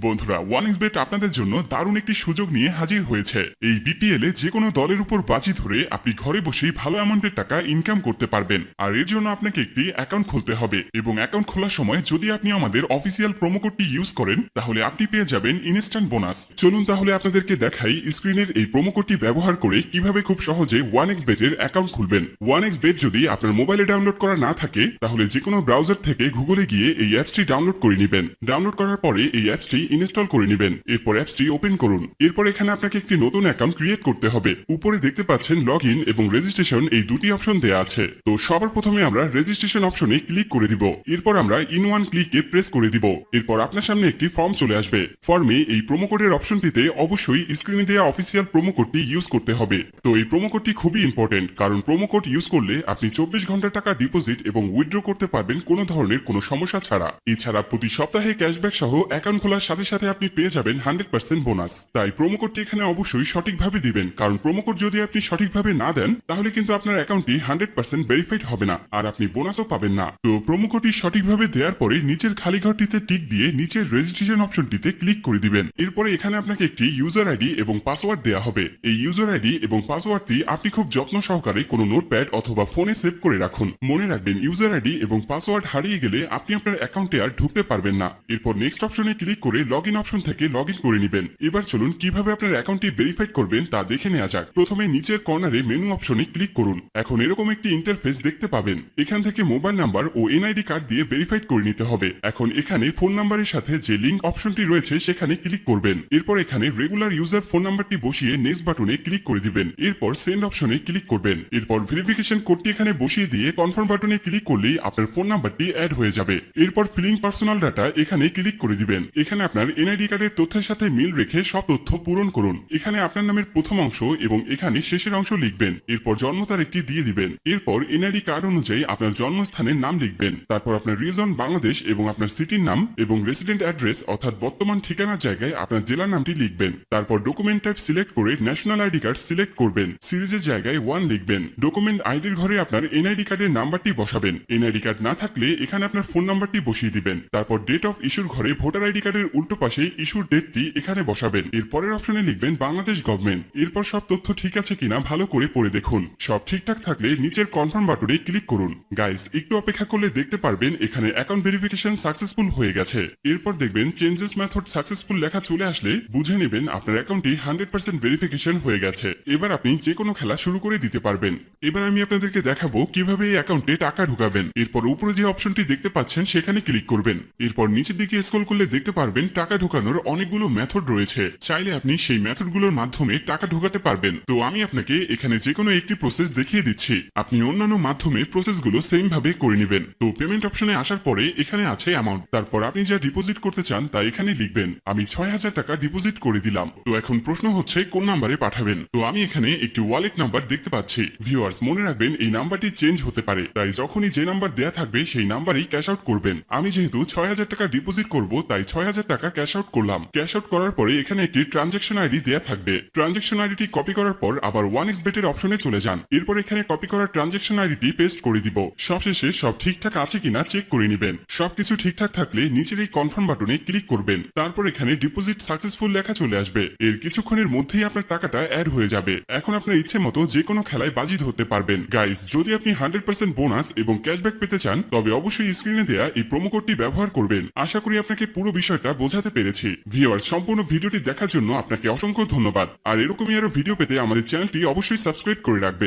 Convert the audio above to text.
বন্ধুরা one bet আপনাদের জন্য দারুণ একটি সুযোগ নিয়ে হাজির হয়েছে। এই বিপিএল এ যে কোনো দলের উপর বাজি ধরে আপনি ঘরে বসেই ভালো অ্যামাউন্টের টাকা ইনকাম করতে পারবেন। আর এর জন্য আপনাকে একটি অ্যাকাউন্ট খুলতে হবে এবং অ্যাকাউন্ট খোলার সময় যদি আপনি আমাদের অফিসিয়াল প্রোমো কোডটি ইউজ করেন, তাহলে আপনি পেয়ে যাবেন ইনস্ট্যান্ট বোনাস চলুন তাহলে আপনাদেরকে দেখাই স্ক্রিনের এই প্রোমো কোডটি ব্যবহার করে কীভাবে খুব সহজে ওয়ান এক্স বেটের অ্যাকাউন্ট খুলবেন। ওয়ান এক্স বেট যদি আপনার মোবাইলে ডাউনলোড করা না থাকে, তাহলে যে কোনো ব্রাউজার থেকে গুগলে গিয়ে এই অ্যাপসটি ডাউনলোড করে নেবেন। ডাউনলোড করার পরে এই অ্যাপসটি ইনস্টল করে নেবেন। এরপর অ্যাপসটি ওপেন করুন। এরপর এখানে আপনাকে একটি নতুন অ্যাকাউন্ট ক্রিয়েট করতে হবে। উপরে দেখতে পাচ্ছেন লগ এবং রেজিস্ট্রেশন এই দুটি অপশন দেওয়া আছে। তো সবার প্রথমে আমরা রেজিস্ট্রেশন অপশনে ক্লিক করে দিব। এরপর আমরা ইন ওয়ান ক্লিকে প্রেস করে দিব। এরপর আপনার সামনে একটি ফর্ম চলে আসবে। ফর্মে এই প্রোমো কোডের অপশনটিতে অবশ্যই স্ক্রিনে দেওয়া অফিসিয়াল প্রোমো কোডটি ইউজ করতে হবে। তো এই প্রোমো কোডটি খুবই ইম্পর্টেন্ট কারণ প্রোমো কোড ইউজ করলে আপনি চব্বিশ ঘণ্টা টাকা ডিপোজিট এবং উইথড্র করতে পারবেন কোনো ধরনের কোনো সমস্যা ছাড়া। এছাড়া প্রতি সপ্তাহে ক্যাশব্যাক সহ অ্যাকাউন্ট খোলার সাথে সাথে সাথে আপনি পেয়ে যাবেন হান্ড্রেড পার্সেন্ট বোনাস। তাই কোডটি এখানে অবশ্যই সঠিকভাবে দিবেন। কারণ কোড যদি আপনি সঠিকভাবে না দেন, তাহলে কিন্তু আপনার অ্যাকাউন্টটি হান্ড্রেড পার্সেন্ট ভেরিফাইড হবে না, আর আপনি বোনাসও পাবেন না। তো কোডটি সঠিকভাবে দেওয়ার পরে নিচের খালি ঘরটিতে টিক দিয়ে নিচের রেজিস্ট্রেশন অপশনটিতে ক্লিক করে দিবেন। এরপরে এখানে আপনাকে একটি ইউজার আইডি এবং পাসওয়ার্ড দেওয়া হবে। এই ইউজার আইডি এবং পাসওয়ার্ডটি আপনি খুব যত্ন সহকারে কোনো নোটপ্যাড অথবা ফোনে সেভ করে রাখুন। মনে রাখবেন ইউজার আইডি এবং পাসওয়ার্ড হারিয়ে গেলে আপনি আপনার অ্যাকাউন্টে আর ঢুকতে পারবেন না। এরপর নেক্সট অপশনে ক্লিক করে লগ ইন অপশন থেকে লগ ইন করে নেবেন। এবার চলুন কীভাবে আপনার অ্যাকাউন্টটি ভেরিফাইড করবেন তা দেখে নেওয়া যাক। প্রথমে নিচের কর্নারে মেনু অপশনে ক্লিক করুন। এখন এরকম একটি ইন্টারফেস দেখতে পাবেন। এখান থেকে মোবাইল নাম্বার ও এনআইডি কার্ড দিয়ে ভেরিফাইড করে নিতে হবে। এখন এখানে ফোন নাম্বারের সাথে যে লিঙ্ক অপশনটি রয়েছে, সেখানে ক্লিক করবেন। এরপর এখানে রেগুলার ইউজার ফোন নাম্বারটি বসিয়ে নেক্সট বাটনে ক্লিক করে দিবেন। এরপর সেন্ড অপশনে ক্লিক করবেন। এরপর ভেরিফিকেশন কোডটি এখানে বসিয়ে দিয়ে কনফার্ম বাটনে ক্লিক করলেই আপনার ফোন নাম্বারটি অ্যাড হয়ে যাবে। এরপর ফিলিং পার্সোনাল ডাটা এখানে ক্লিক করে দিবেন। এখানে আপনার এনআইডি কার্ডের তথ্যের সাথে মিল রেখে সব তথ্য পূরণ করুন। এখানে আপনার নামের প্রথম অংশ এবং এখানে শেষের অংশ লিখবেন। এরপর জন্ম তারিখটি দিয়ে দিবেন। এরপর এনআইডি কার্ড অনুযায়ী আপনার জন্মস্থানের নাম লিখবেন। তারপর আপনার রিজন বাংলাদেশ এবং আপনার সিটির নাম এবং রেসিডেন্ট অ্যাড্রেস অর্থাৎ বর্তমান ঠিকানার জায়গায় আপনার জেলার নামটি লিখবেন। তারপর ডকুমেন্ট টাইপ সিলেক্ট করে ন্যাশনাল আইডি কার্ড সিলেক্ট করবেন। সিরিজের জায়গায় ওয়ান লিখবেন। ডকুমেন্ট আইডির ঘরে আপনার এনআইডি কার্ডের নাম্বারটি বসাবেন। এনআইডি কার্ড না থাকলে এখানে আপনার ফোন নাম্বারটি বসিয়ে দিবেন। তারপর ডেট অফ ইস্যুর ঘরে ভোটার আইডি কার্ডের উল্টো পাশে ইস্যুর ডেটটি এখানে বসাবেন। এর পরের অপশনে লিখবেন বাংলাদেশ গভর্নমেন্ট। এরপর সব তথ্য ঠিক আছে কিনা ভালো করে পড়ে দেখুন। সব ঠিকঠাক থাকলে নিচের কনফার্ম বাটনে ক্লিক করুন। গাইস, একটু অপেক্ষা করলে দেখতে পারবেন এখানে অ্যাকাউন্ট ভেরিফিকেশন সাকসেসফুল হয়ে গেছে। এরপর দেখবেন চেঞ্জেস মেথড সাকসেসফুল লেখা চলে আসলে বুঝে নেবেন আপনার অ্যাকাউন্টটি হান্ড্রেড পার্সেন্ট ভেরিফিকেশন হয়ে গেছে। এবার আপনি যে কোনো খেলা শুরু করে দিতে পারবেন। এবার আমি আপনাদেরকে দেখাবো কীভাবে এই অ্যাকাউন্টে টাকা ঢুকাবেন। এরপর উপরে যে অপশনটি দেখতে পাচ্ছেন সেখানে ক্লিক করবেন। এরপর নিচের দিকে স্ক্রল করলে দেখতে পারবেন টাকা ঢোকানোর অনেকগুলো মেথড রয়েছে। চাইলে আপনি সেই মেথডগুলোর মাধ্যমে টাকা ঢোকাতে পারবেন। তো আমি আপনাকে এখানে যে কোনো একটি প্রসেস দেখিয়ে দিচ্ছি। আপনি অন্যান্য মাধ্যমে প্রসেসগুলো সেম ভাবে করে নেবেন। তো পেমেন্ট অপশনে আসার পরে এখানে আছে অ্যামাউন্ট তারপর আপনি যা ডিপোজিট করতে চান তা এখানে লিখবেন। আমি ছয় হাজার টাকা ডিপোজিট করে দিলাম। তো এখন প্রশ্ন হচ্ছে, কোন নাম্বারে পাঠাবেন? তো আমি এখানে একটি ওয়ালেট নাম্বার দেখতে পাচ্ছি। ভিউয়ার্স মনে রাখবেন এই নাম্বারটি চেঞ্জ হতে পারে। তাই যখনই যে নাম্বার দেয়া থাকবে, সেই নাম্বারই ক্যাশ আউট করবেন। আমি যেহেতু ছয় হাজার টাকা ডিপোজিট করব, তাই ছয় হাজার টাকা ক্যাশ আউট করলাম। ক্যাশ আউট করার পরে এখানে একটি ট্রানজেকশন আইডি দেয়া থাকবে। ট্রানজেকশন আইডিটি কপি করার পর আবার ওয়ান এক্স বেটের অপশনে চলে যান। এরপর এখানে কপি করা ট্রানজেকশন আইডিটি পেস্ট করে দিব। সবশেষে সব ঠিকঠাক আছে কিনা চেক করে নেবেন। সবকিছু ঠিকঠাক থাকলে নিচের এই কনফার্ম বাটনে ক্লিক করবেন। তারপর এখানে ডিপোজিট সাকসেসফুল লেখা চলে আসবে। এর কিছুক্ষণের মধ্যেই আপনার টাকাটা অ্যাড হয়ে যাবে। এখন আপনার ইচ্ছে মতো যে কোনো খেলায় বাজি ধরতে পারবেন। গাইস, যদি আপনি হান্ড্রেড পার্সেন্ট বোনাস এবং ক্যাশব্যাক পেতে চান, তবে অবশ্যই স্ক্রিনে দেয়া এই প্রোমো কোডটি ব্যবহার করবেন। আশা করি আপনাকে পুরো বিষয়টা বোঝাতে পেরেছি। ভিওয়ার সম্পূর্ণ ভিডিওটি দেখার জন্য আপনাকে অসংখ্য ধন্যবাদ। আর এরকমই আরও ভিডিও পেতে আমাদের চ্যানেলটি অবশ্যই সাবস্ক্রাইব করে রাখবেন।